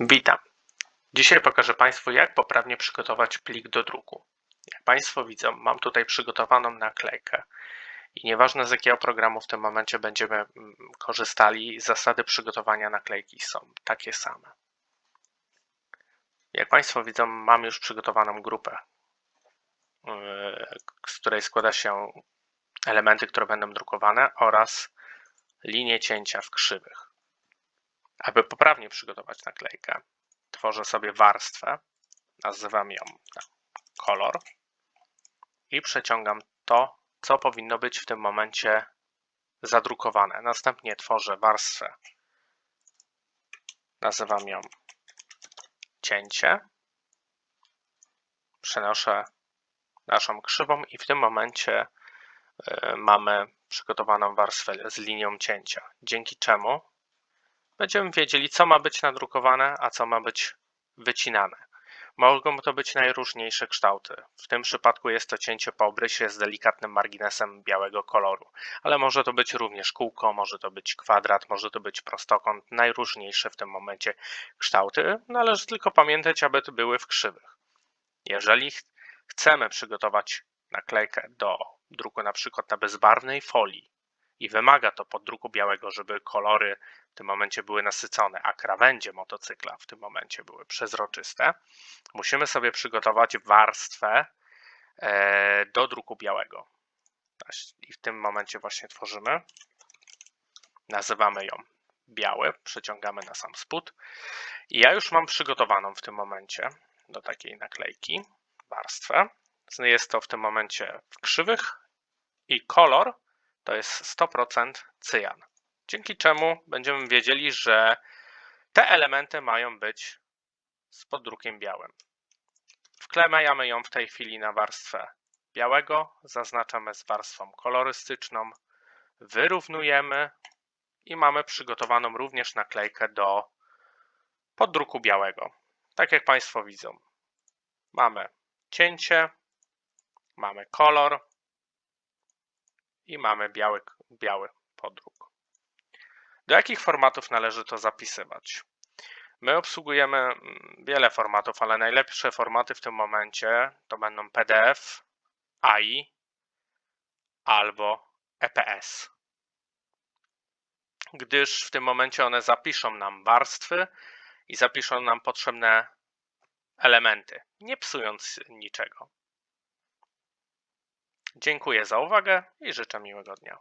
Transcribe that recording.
Witam. Dzisiaj pokażę Państwu, jak poprawnie przygotować plik do druku. Jak Państwo widzą, mam tutaj przygotowaną naklejkę i nieważne z jakiego programu w tym momencie będziemy mm, korzystali, zasady przygotowania naklejki są takie same. Jak Państwo widzą, mam już przygotowaną grupę, yy, z której składa się elementy, które będą drukowane oraz linie cięcia w krzywych. Aby poprawnie przygotować naklejkę, tworzę sobie warstwę, nazywam ją kolor i przeciągam to, co powinno być w tym momencie zadrukowane. Następnie tworzę warstwę, nazywam ją cięcie, przenoszę naszą krzywą i w tym momencie y, mamy przygotowaną warstwę z linią cięcia, dzięki czemu będziemy wiedzieli, co ma być nadrukowane, a co ma być wycinane. Mogą to być najróżniejsze kształty. W tym przypadku jest to cięcie po obrysie z delikatnym marginesem białego koloru, ale może to być również kółko, może to być kwadrat, może to być prostokąt, najróżniejsze w tym momencie kształty. Należy tylko pamiętać, aby to były w krzywych. Jeżeli ch- chcemy przygotować naklejkę do druku na przykład na bezbarwnej folii i wymaga to podruku białego, żeby kolory w tym momencie były nasycone, a krawędzie motocykla w tym momencie były przezroczyste, musimy sobie przygotować warstwę e, do druku białego. I w tym momencie właśnie tworzymy. Nazywamy ją biały, przeciągamy na sam spód. I ja już mam przygotowaną w tym momencie do takiej naklejki warstwę. Jest to w tym momencie w krzywych i kolor to jest 100% cyjan. Dzięki czemu będziemy wiedzieli, że te elementy mają być z poddrukiem białym. Wklejamy ją w tej chwili na warstwę białego, zaznaczamy z warstwą kolorystyczną, wyrównujemy i mamy przygotowaną również naklejkę do poddruku białego. Tak jak Państwo widzą, mamy cięcie, mamy kolor, i mamy biały, biały podruk. Do jakich formatów należy to zapisywać? My obsługujemy mm, wiele formatów, ale najlepsze formaty w tym momencie to będą PDF, AI albo EPS. Gdyż w tym momencie one zapiszą nam warstwy i zapiszą nam potrzebne elementy, nie psując niczego. Dziękuję za uwagę i życzę miłego dnia.